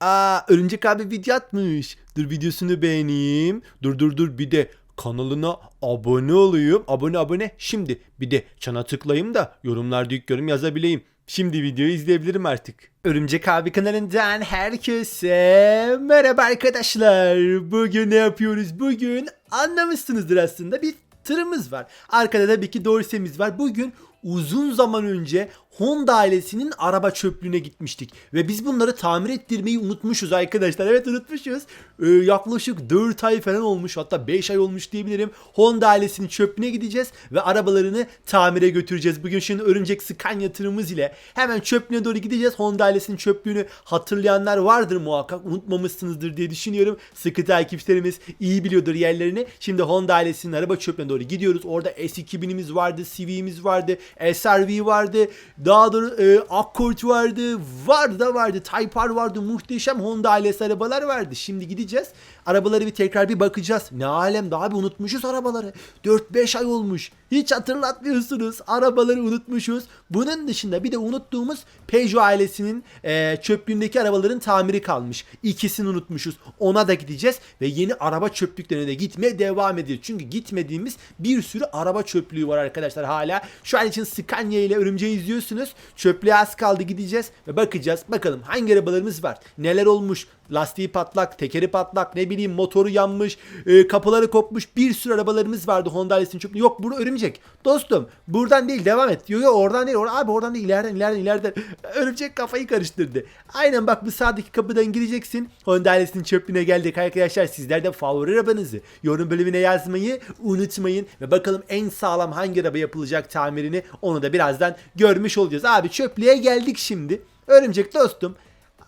Aa örümcek abi video atmış. Dur videosunu beğeneyim. Dur dur dur bir de kanalına abone olayım. Abone abone. Şimdi bir de çana tıklayayım da yorumlarda ilk yorum yazabileyim. Şimdi videoyu izleyebilirim artık. Örümcek abi kanalından herkese merhaba arkadaşlar. Bugün ne yapıyoruz? Bugün anlamışsınızdır aslında bir tırımız var. Arkada da bir iki dorsemiz var. Bugün uzun zaman önce Honda ailesinin araba çöplüğüne gitmiştik. Ve biz bunları tamir ettirmeyi unutmuşuz arkadaşlar. Evet unutmuşuz. Ee, yaklaşık 4 ay falan olmuş hatta 5 ay olmuş diyebilirim. Honda ailesinin çöplüğüne gideceğiz ve arabalarını tamire götüreceğiz. Bugün şimdi örümcek Scania tırımız ile hemen çöplüğe doğru gideceğiz. Honda ailesinin çöplüğünü hatırlayanlar vardır muhakkak. Unutmamışsınızdır diye düşünüyorum. Sıkı takipçilerimiz iyi biliyordur yerlerini. Şimdi Honda ailesinin araba çöplüğüne doğru gidiyoruz. Orada S2000'imiz vardı, CV'miz vardı, SRV vardı. Daha da e, Accord vardı. Vardı da vardı. Type R vardı. Muhteşem Honda ailesi arabalar vardı. Şimdi gideceğiz. Arabaları bir tekrar bir bakacağız. Ne alem daha bir unutmuşuz arabaları. 4-5 ay olmuş. Hiç hatırlatmıyorsunuz. Arabaları unutmuşuz. Bunun dışında bir de unuttuğumuz Peugeot ailesinin e, çöplüğündeki arabaların tamiri kalmış. İkisini unutmuşuz. Ona da gideceğiz ve yeni araba çöplüklerine de gitmeye devam ediyoruz. Çünkü gitmediğimiz bir sürü araba çöplüğü var arkadaşlar hala. Şu an için Scania ile Örümceği izliyorsunuz. Çöplüğe az kaldı gideceğiz ve bakacağız. Bakalım hangi arabalarımız var? Neler olmuş? Lastiği patlak, tekeri patlak, ne bileyim motoru yanmış, e, kapıları kopmuş bir sürü arabalarımız vardı Honda ailesinin çöplüğü. Yok burada örümcek. Dostum buradan değil devam et. Yok yok oradan değil. Or abi oradan değil ileriden ileriden ileriden. Örümcek kafayı karıştırdı. Aynen bak bu sağdaki kapıdan gireceksin. Honda ailesinin çöplüğüne geldik arkadaşlar. Sizler de favori arabanızı yorum bölümüne yazmayı unutmayın. Ve bakalım en sağlam hangi araba yapılacak tamirini onu da birazdan görmüş olacağız. Abi çöplüğe geldik şimdi. Örümcek dostum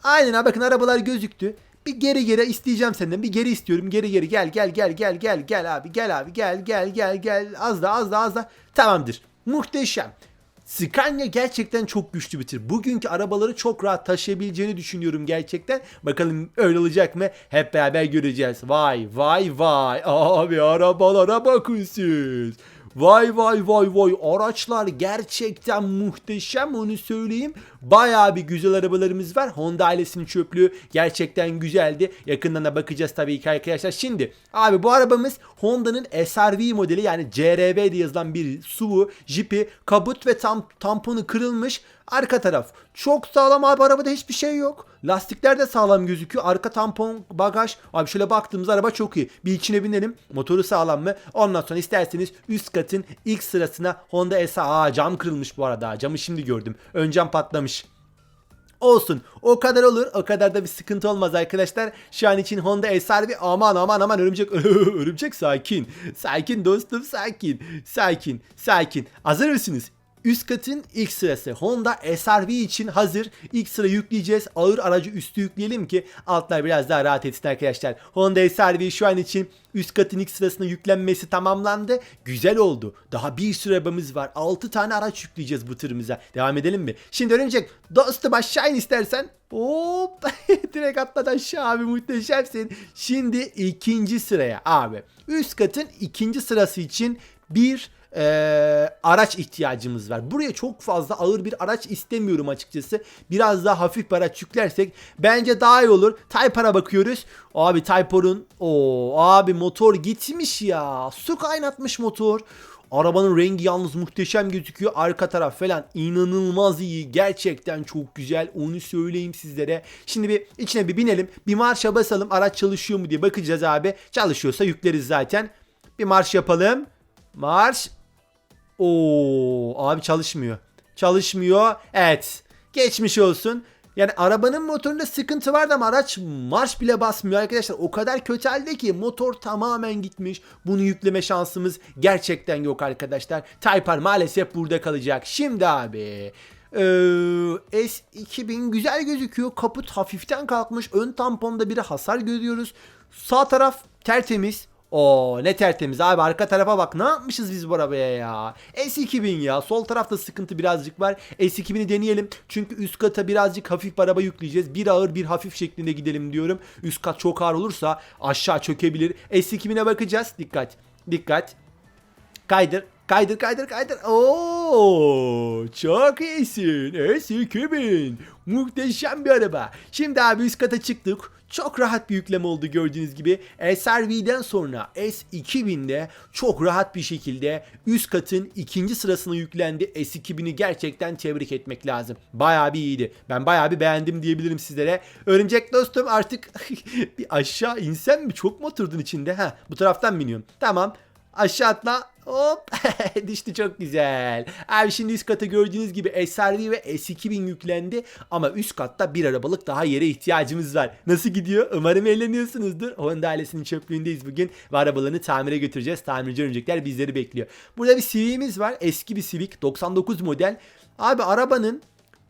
Aynen abi bakın arabalar gözüktü. Bir geri geri isteyeceğim senden. Bir geri istiyorum. Geri geri gel gel gel gel gel gel abi gel abi gel gel gel gel az da az da az da tamamdır. Muhteşem. Scania gerçekten çok güçlü bir tır. Bugünkü arabaları çok rahat taşıyabileceğini düşünüyorum gerçekten. Bakalım öyle olacak mı? Hep beraber göreceğiz. Vay vay vay. Abi arabalara bakın siz. Vay vay vay vay araçlar gerçekten muhteşem onu söyleyeyim. Bayağı bir güzel arabalarımız var. Honda ailesinin çöplüğü gerçekten güzeldi. Yakından da bakacağız tabii ki arkadaşlar. Şimdi abi bu arabamız Honda'nın SRV modeli yani CRV diye yazılan bir SUV jipi kabut ve tam tamponu kırılmış. Arka taraf çok sağlam abi arabada hiçbir şey yok. Lastikler de sağlam gözüküyor. Arka tampon, bagaj. Abi şöyle baktığımız araba çok iyi. Bir içine binelim. Motoru sağlam mı? Ondan sonra isterseniz üst katın ilk sırasına Honda SA. Aa cam kırılmış bu arada. Camı şimdi gördüm. Ön cam patlamış. Olsun. O kadar olur. O kadar da bir sıkıntı olmaz arkadaşlar. Şu an için Honda SRV aman aman aman örümcek örümcek sakin. Sakin dostum sakin. Sakin. Sakin. Hazır mısınız? Üst katın ilk sırası Honda SRV için hazır. İlk sıra yükleyeceğiz. Ağır aracı üstü yükleyelim ki altlar biraz daha rahat etsin arkadaşlar. Honda SRV şu an için üst katın ilk sırasına yüklenmesi tamamlandı. Güzel oldu. Daha bir sürü arabamız var. 6 tane araç yükleyeceğiz bu tırımıza. Devam edelim mi? Şimdi örümcek dostum aşağı in istersen. Hop direkt atladı aşağı abi muhteşemsin. Şimdi ikinci sıraya abi. Üst katın ikinci sırası için bir e, araç ihtiyacımız var. Buraya çok fazla ağır bir araç istemiyorum açıkçası. Biraz daha hafif bir araç yüklersek bence daha iyi olur. Type-R'a bakıyoruz. Abi Type-R'un o abi motor gitmiş ya. Su kaynatmış motor. Arabanın rengi yalnız muhteşem gözüküyor. Arka taraf falan inanılmaz iyi. Gerçekten çok güzel. Onu söyleyeyim sizlere. Şimdi bir içine bir binelim. Bir marşa basalım. Araç çalışıyor mu diye bakacağız abi. Çalışıyorsa yükleriz zaten. Bir marş yapalım. Marş. Oo, abi çalışmıyor. Çalışmıyor. Evet. Geçmiş olsun. Yani arabanın motorunda sıkıntı vardı ama araç marş bile basmıyor arkadaşlar. O kadar kötü halde ki motor tamamen gitmiş. Bunu yükleme şansımız gerçekten yok arkadaşlar. Type R maalesef burada kalacak. Şimdi abi ee, S2000 güzel gözüküyor. Kaput hafiften kalkmış. Ön tamponda bir hasar görüyoruz. Sağ taraf tertemiz. Oo ne tertemiz abi arka tarafa bak ne yapmışız biz bu arabaya ya. S2000 ya sol tarafta sıkıntı birazcık var. S2000'i deneyelim. Çünkü üst kata birazcık hafif araba yükleyeceğiz. Bir ağır bir hafif şeklinde gidelim diyorum. Üst kat çok ağır olursa aşağı çökebilir. S2000'e bakacağız. Dikkat. Dikkat. Kaydır. Kaydır kaydır kaydır. Oo, çok iyisin. S2000. Muhteşem bir araba. Şimdi abi üst kata çıktık. Çok rahat bir yükleme oldu gördüğünüz gibi. SRV'den sonra S2000'de çok rahat bir şekilde üst katın ikinci sırasına yüklendi. S2000'i gerçekten tebrik etmek lazım. Bayağı bir iyiydi. Ben bayağı bir beğendim diyebilirim sizlere. Örümcek dostum artık bir aşağı insem mi? Çok mu oturdun içinde? Ha, bu taraftan biniyorum. Tamam. Aşağı atla. Hop düştü çok güzel. Abi şimdi üst kata gördüğünüz gibi SRV ve S2000 yüklendi ama üst katta bir arabalık daha yere ihtiyacımız var. Nasıl gidiyor? Umarım eğleniyorsunuzdur. Honda ailesinin çöplüğündeyiz bugün ve arabalarını tamire götüreceğiz. Tamirci örümcekler bizleri bekliyor. Burada bir Civic'imiz var. Eski bir Civic 99 model. Abi arabanın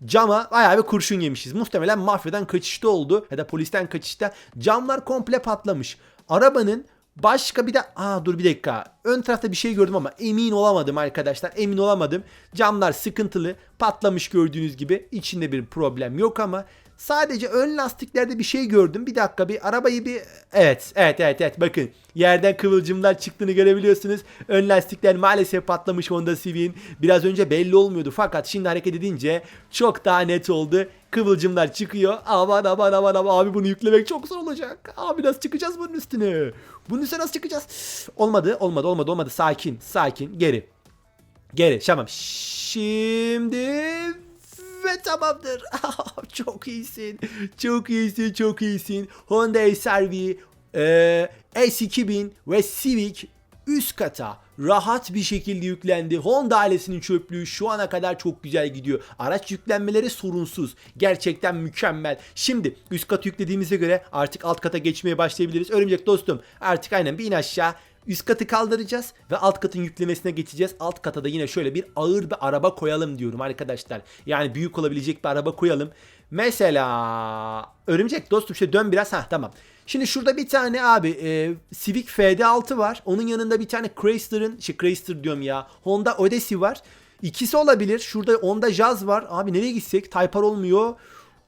Cama bayağı bir kurşun yemişiz. Muhtemelen mafyadan kaçışta oldu ya da polisten kaçışta. Camlar komple patlamış. Arabanın Başka bir de aa dur bir dakika. Ön tarafta bir şey gördüm ama emin olamadım arkadaşlar. Emin olamadım. Camlar sıkıntılı. Patlamış gördüğünüz gibi. İçinde bir problem yok ama sadece ön lastiklerde bir şey gördüm. Bir dakika bir arabayı bir evet evet evet evet bakın yerden kıvılcımlar çıktığını görebiliyorsunuz. Ön lastikler maalesef patlamış Honda Civic'in. Biraz önce belli olmuyordu fakat şimdi hareket edince çok daha net oldu. Kıvılcımlar çıkıyor. Aman aman aman aman abi bunu yüklemek çok zor olacak. Abi nasıl çıkacağız bunun üstüne? Bunun üstüne nasıl çıkacağız? Olmadı olmadı olmadı olmadı. Sakin sakin geri. Geri tamam. Şimdi ve tamamdır. çok iyisin. Çok iyisin çok iyisin. Honda SRV, e, S2000 ve Civic üst kata rahat bir şekilde yüklendi. Honda ailesinin çöplüğü şu ana kadar çok güzel gidiyor. Araç yüklenmeleri sorunsuz. Gerçekten mükemmel. Şimdi üst kat yüklediğimize göre artık alt kata geçmeye başlayabiliriz. Örümcek dostum artık aynen bir in aşağı. Üst katı kaldıracağız ve alt katın yüklemesine geçeceğiz. Alt kata da yine şöyle bir ağır bir araba koyalım diyorum arkadaşlar. Yani büyük olabilecek bir araba koyalım. Mesela örümcek dostum işte dön biraz. Ha tamam. Şimdi şurada bir tane abi e, Civic FD6 var. Onun yanında bir tane Chrysler'ın, şey Chrysler diyorum ya. Honda Odyssey var. İkisi olabilir. Şurada Honda Jazz var. Abi nereye gitsek? Type R olmuyor.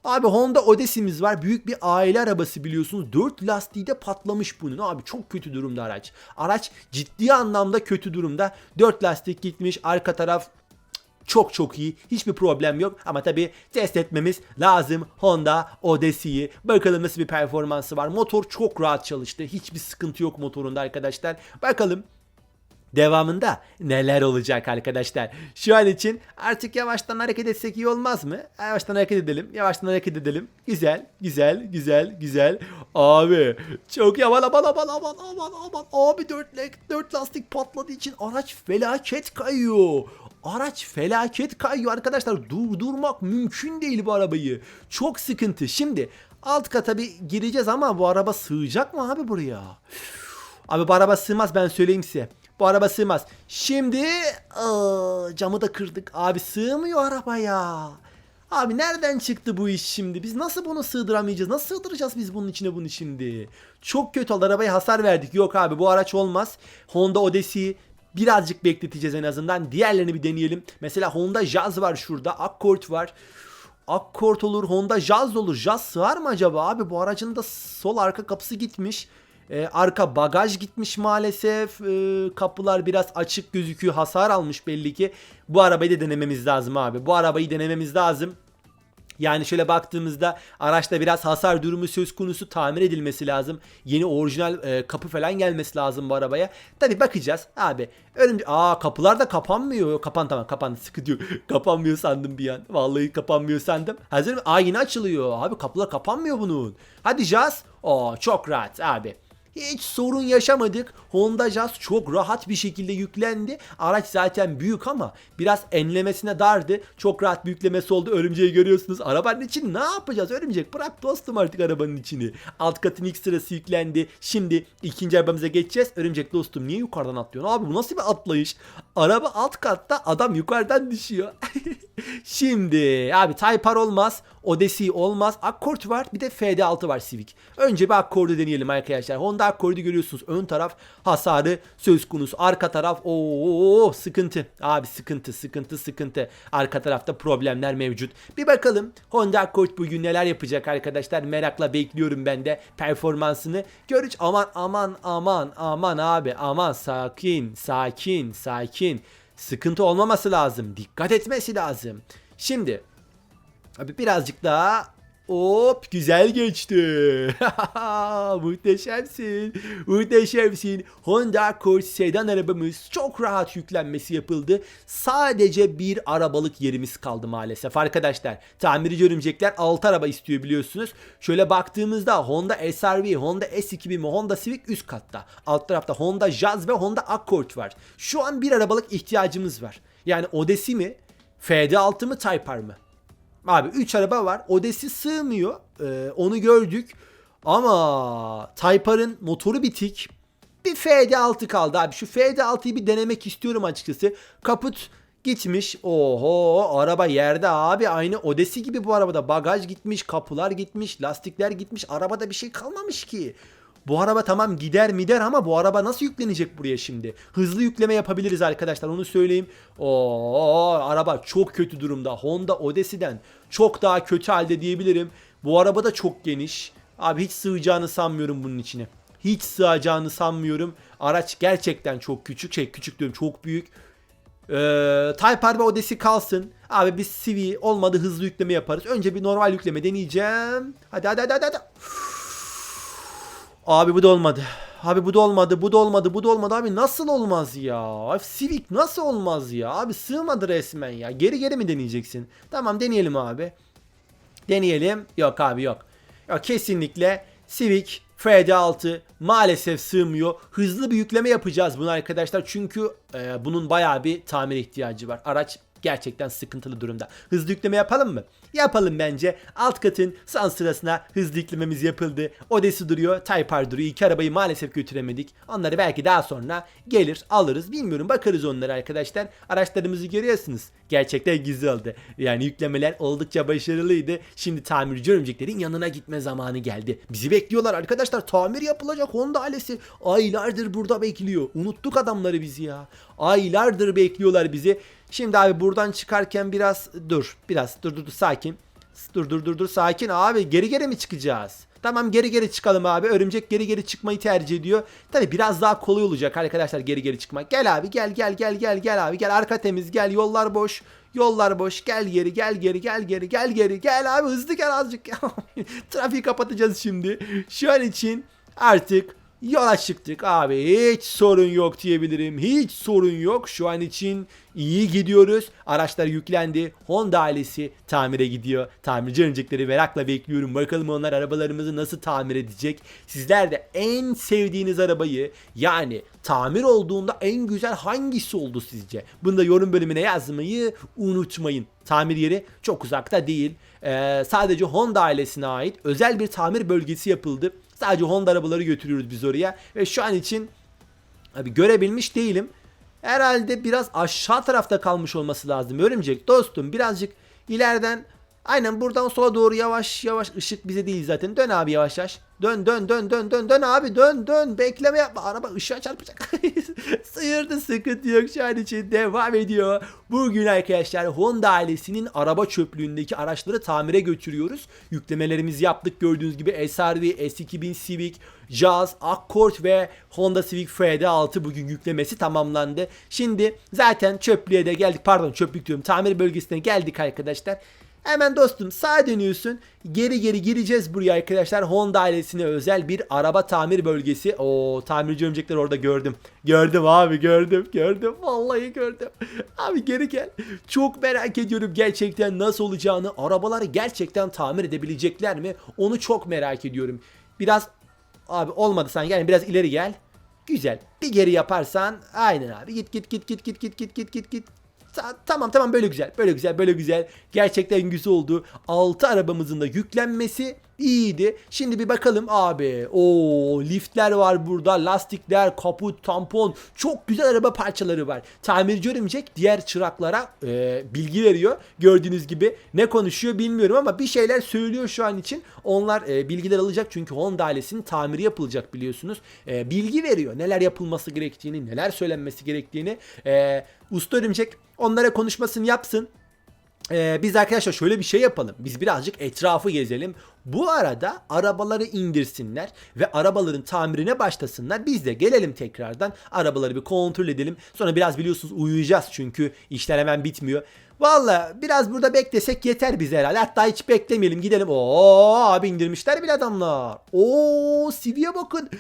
Abi Honda Odyssey'miz var. Büyük bir aile arabası biliyorsunuz. 4 lastiği de patlamış bunun. Abi çok kötü durumda araç. Araç ciddi anlamda kötü durumda. 4 lastik gitmiş. Arka taraf çok çok iyi. Hiçbir problem yok. Ama tabi test etmemiz lazım. Honda Odyssey'yi. Bakalım nasıl bir performansı var. Motor çok rahat çalıştı. Hiçbir sıkıntı yok motorunda arkadaşlar. Bakalım devamında neler olacak arkadaşlar. Şu an için artık yavaştan hareket etsek iyi olmaz mı? Yavaştan hareket edelim. Yavaştan hareket edelim. Güzel, güzel, güzel, güzel. Abi çok aman aman aman aman aman aman. Abi dört, dört lastik patladığı için araç felaket kayıyor. Araç felaket kayıyor arkadaşlar. Durdurmak mümkün değil bu arabayı. Çok sıkıntı. Şimdi alt kata bir gireceğiz ama bu araba sığacak mı abi buraya? Abi bu araba sığmaz ben söyleyeyim size. Bu araba sığmaz. Şimdi aa, camı da kırdık. Abi sığmıyor arabaya. Abi nereden çıktı bu iş şimdi? Biz nasıl bunu sığdıramayacağız? Nasıl sığdıracağız biz bunun içine bunu şimdi? Çok kötü oldu. Arabaya hasar verdik. Yok abi bu araç olmaz. Honda Odyssey birazcık bekleteceğiz en azından. Diğerlerini bir deneyelim. Mesela Honda Jazz var şurada. Accord var. Accord olur, Honda Jazz olur. Jazz sığar mı acaba abi? Bu aracın da sol arka kapısı gitmiş. Ee, arka bagaj gitmiş maalesef. Ee, kapılar biraz açık gözüküyor. Hasar almış belli ki. Bu arabayı da denememiz lazım abi. Bu arabayı denememiz lazım. Yani şöyle baktığımızda araçta biraz hasar durumu söz konusu tamir edilmesi lazım. Yeni orijinal e, kapı falan gelmesi lazım bu arabaya. Tabi bakacağız abi. Önce aa kapılar da kapanmıyor. Kapan tamam kapandı sıkıntı yok. kapanmıyor sandım bir an. Vallahi kapanmıyor sandım. Hazır mı? Aa yine açılıyor. Abi kapılar kapanmıyor bunun. Hadi Jazz. Oo çok rahat abi. Hiç sorun yaşamadık. Honda Jazz çok rahat bir şekilde yüklendi. Araç zaten büyük ama biraz enlemesine dardı. Çok rahat bir yüklemesi oldu. Örümceği görüyorsunuz. Arabanın için ne yapacağız? Örümcek bırak dostum artık arabanın içini. Alt katın ilk sırası yüklendi. Şimdi ikinci arabamıza geçeceğiz. Örümcek dostum niye yukarıdan atlıyorsun? Abi bu nasıl bir atlayış? Araba alt katta adam yukarıdan düşüyor. Şimdi abi Type R olmaz. Odyssey olmaz. Accord var. Bir de FD6 var Civic. Önce bir Accord'u deneyelim arkadaşlar. Honda Accord'u görüyorsunuz. Ön taraf hasarı söz konusu. Arka taraf o sıkıntı. Abi sıkıntı sıkıntı sıkıntı. Arka tarafta problemler mevcut. Bir bakalım Honda Accord bugün neler yapacak arkadaşlar. Merakla bekliyorum ben de performansını. Görüş aman aman aman aman abi aman sakin sakin sakin. sıkıntı olmaması lazım. Dikkat etmesi lazım. Şimdi abi birazcık daha Hop güzel geçti. Muhteşemsin. Muhteşemsin. Honda Accord sedan arabamız çok rahat yüklenmesi yapıldı. Sadece bir arabalık yerimiz kaldı maalesef arkadaşlar. Tamirci örümcekler 6 araba istiyor biliyorsunuz. Şöyle baktığımızda Honda SRV, Honda S2000 ve Honda Civic üst katta. Alt tarafta Honda Jazz ve Honda Accord var. Şu an bir arabalık ihtiyacımız var. Yani Odyssey mi? FD6 mı Type R mı? Abi 3 araba var. Odesi sığmıyor. Ee, onu gördük. Ama Type-R'ın motoru bitik. Bir FD6 kaldı abi. Şu FD6'yı bir denemek istiyorum açıkçası. Kaput gitmiş. Oho araba yerde abi. Aynı Odesi gibi bu arabada. Bagaj gitmiş, kapılar gitmiş, lastikler gitmiş. Arabada bir şey kalmamış ki. Bu araba tamam gider mider ama bu araba nasıl yüklenecek buraya şimdi? Hızlı yükleme yapabiliriz arkadaşlar onu söyleyeyim. Oo araba çok kötü durumda. Honda Odyssey'den çok daha kötü halde diyebilirim. Bu araba da çok geniş. Abi hiç sığacağını sanmıyorum bunun içine. Hiç sığacağını sanmıyorum. Araç gerçekten çok küçük. Şey küçük diyorum çok büyük. Ee, Type R ve Odyssey kalsın. Abi biz CV olmadı hızlı yükleme yaparız. Önce bir normal yükleme deneyeceğim. Hadi hadi hadi hadi. hadi. Abi bu da olmadı. Abi bu da olmadı, bu da olmadı, bu da olmadı. Abi nasıl olmaz ya? Abi Civic nasıl olmaz ya? Abi sığmadı resmen ya. Geri geri mi deneyeceksin? Tamam deneyelim abi. Deneyelim. Yok abi yok. Yok kesinlikle Civic FD6 maalesef sığmıyor. Hızlı bir yükleme yapacağız bunu arkadaşlar. Çünkü e, bunun bayağı bir tamir ihtiyacı var. Araç gerçekten sıkıntılı durumda. Hızlı yükleme yapalım mı? Yapalım bence. Alt katın son sırasına hızlı yüklememiz yapıldı. Odesi duruyor, Type duruyor. İki arabayı maalesef götüremedik. Onları belki daha sonra gelir alırız. Bilmiyorum bakarız onlara arkadaşlar. Araçlarımızı görüyorsunuz. Gerçekten güzel oldu. Yani yüklemeler oldukça başarılıydı. Şimdi tamirci örümceklerin yanına gitme zamanı geldi. Bizi bekliyorlar arkadaşlar. Tamir yapılacak Honda ailesi. Aylardır burada bekliyor. Unuttuk adamları bizi ya. Aylardır bekliyorlar bizi. Şimdi abi buradan çıkarken biraz dur. Biraz dur dur dur sakin. Dur dur dur dur sakin abi geri geri mi çıkacağız? Tamam geri geri çıkalım abi. Örümcek geri geri çıkmayı tercih ediyor. Tabi biraz daha kolay olacak arkadaşlar geri geri çıkmak. Gel abi gel gel gel gel gel abi gel arka temiz gel yollar boş. Yollar boş gel geri gel geri gel geri gel geri gel abi hızlı gel azıcık. Trafiği kapatacağız şimdi. Şu an için artık Yola çıktık abi hiç sorun yok diyebilirim. Hiç sorun yok. Şu an için iyi gidiyoruz. Araçlar yüklendi. Honda ailesi tamire gidiyor. Tamirci örümcekleri merakla bekliyorum. Bakalım onlar arabalarımızı nasıl tamir edecek. Sizler de en sevdiğiniz arabayı yani tamir olduğunda en güzel hangisi oldu sizce? Bunu da yorum bölümüne yazmayı unutmayın. Tamir yeri çok uzakta değil. Ee, sadece Honda ailesine ait özel bir tamir bölgesi yapıldı. Sadece Honda arabaları götürüyoruz biz oraya. Ve şu an için abi görebilmiş değilim. Herhalde biraz aşağı tarafta kalmış olması lazım. Örümcek dostum birazcık ileriden aynen buradan sola doğru yavaş yavaş ışık bize değil zaten. Dön abi yavaş yavaş. Dön dön dön dön dön dön abi dön dön. Bekleme yapma. Araba ışığa çarpacak. Sıyırdı sıkıntı yok şu an için devam ediyor. Bugün arkadaşlar Honda ailesinin araba çöplüğündeki araçları tamire götürüyoruz. Yüklemelerimizi yaptık gördüğünüz gibi SRV, S2000 Civic, Jazz, Accord ve Honda Civic FD6 bugün yüklemesi tamamlandı. Şimdi zaten çöplüğe de geldik. Pardon çöplük diyorum. Tamir bölgesine geldik arkadaşlar. Hemen dostum sağa dönüyorsun. Geri geri gireceğiz buraya arkadaşlar. Honda ailesine özel bir araba tamir bölgesi. O tamirci örümcekler orada gördüm. Gördüm abi gördüm gördüm. Vallahi gördüm. Abi geri gel. Çok merak ediyorum gerçekten nasıl olacağını. Arabaları gerçekten tamir edebilecekler mi? Onu çok merak ediyorum. Biraz abi olmadı sen yani biraz ileri gel. Güzel. Bir geri yaparsan aynen abi. Git git git git git git git git git git. Ta- Tamam tamam böyle güzel. Böyle güzel böyle güzel. Gerçekten güzel oldu. 6 arabamızın da yüklenmesi iyiydi. Şimdi bir bakalım abi. O liftler var burada. Lastikler, kaput, tampon. Çok güzel araba parçaları var. Tamirci örümcek diğer çıraklara e, bilgi veriyor. Gördüğünüz gibi ne konuşuyor bilmiyorum ama bir şeyler söylüyor şu an için. Onlar e, bilgiler alacak çünkü Honda ailesinin tamiri yapılacak biliyorsunuz. E, bilgi veriyor. Neler yapılması gerektiğini, neler söylenmesi gerektiğini. E, usta örümcek onlara konuşmasını yapsın. Ee, biz arkadaşlar şöyle bir şey yapalım. Biz birazcık etrafı gezelim. Bu arada arabaları indirsinler ve arabaların tamirine başlasınlar. Biz de gelelim tekrardan arabaları bir kontrol edelim. Sonra biraz biliyorsunuz uyuyacağız çünkü işler hemen bitmiyor. Valla biraz burada beklesek yeter bize herhalde. Hatta hiç beklemeyelim gidelim. Oo abi indirmişler bile adamlar. Oo CV'ye bakın.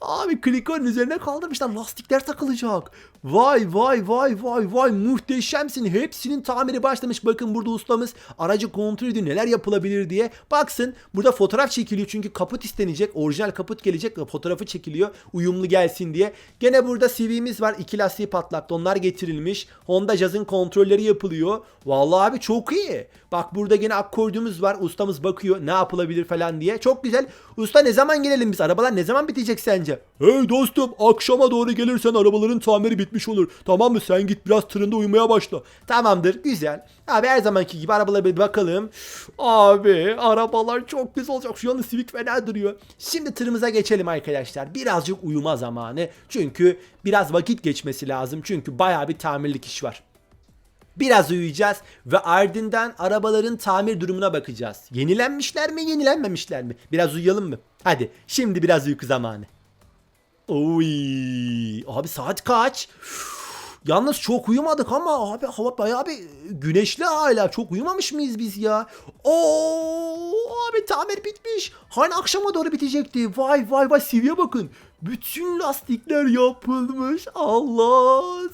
Abi klikonun üzerine kaldırmışlar. Lastikler takılacak. Vay vay vay vay vay muhteşemsin. Hepsinin tamiri başlamış. Bakın burada ustamız aracı kontrol ediyor. Neler yapılabilir diye. Baksın burada fotoğraf çekiliyor. Çünkü kaput istenecek. Orijinal kaput gelecek. Fotoğrafı çekiliyor. Uyumlu gelsin diye. Gene burada CV'miz var. İki lastiği patlattı. Onlar getirilmiş. Honda Jazz'ın kontrolleri yapılıyor. Vallahi abi çok iyi. Bak burada gene akordumuz var. Ustamız bakıyor ne yapılabilir falan diye. Çok güzel. Usta ne zaman gelelim biz? Arabalar ne zaman bitecek sence? Hey dostum akşama doğru gelirsen arabaların tamiri bitmiş olur. Tamam mı? Sen git biraz tırında uyumaya başla. Tamamdır güzel. Abi her zamanki gibi arabalara bir bakalım. Abi arabalar çok güzel olacak. Şu anda Civic fena duruyor. Şimdi tırımıza geçelim arkadaşlar. Birazcık uyuma zamanı. Çünkü biraz vakit geçmesi lazım. Çünkü bayağı bir tamirlik iş var. Biraz uyuyacağız ve ardından arabaların tamir durumuna bakacağız. Yenilenmişler mi, yenilenmemişler mi? Biraz uyuyalım mı? Hadi, şimdi biraz uyku zamanı. Oy, abi saat kaç? Üf, Yalnız çok uyumadık ama abi hava bayağı bir güneşli hala. Çok uyumamış mıyız biz ya? Oo, abi tamir bitmiş. Hani akşama doğru bitecekti. Vay vay vay CV'ye bakın. Bütün lastikler yapılmış. Allah.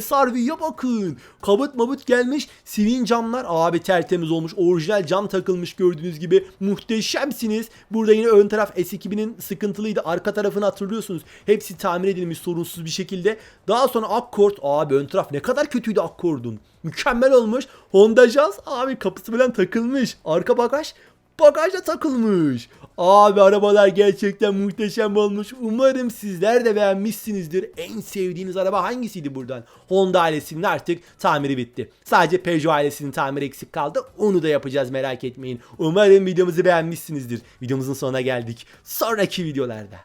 SRV'ye bakın. Kabut mabut gelmiş. Sivin camlar abi tertemiz olmuş. Orijinal cam takılmış gördüğünüz gibi. Muhteşemsiniz. Burada yine ön taraf S2000'in sıkıntılıydı. Arka tarafını hatırlıyorsunuz. Hepsi tamir edilmiş sorunsuz bir şekilde. Daha sonra Accord. Abi ön taraf ne kadar kötüydü Accord'un. Mükemmel olmuş. Honda Jazz abi kapısı falan takılmış. Arka bagaj bagajda takılmış. Abi arabalar gerçekten muhteşem olmuş. Umarım sizler de beğenmişsinizdir. En sevdiğiniz araba hangisiydi buradan? Honda ailesinin artık tamiri bitti. Sadece Peugeot ailesinin tamiri eksik kaldı. Onu da yapacağız merak etmeyin. Umarım videomuzu beğenmişsinizdir. Videomuzun sonuna geldik. Sonraki videolarda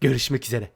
görüşmek üzere.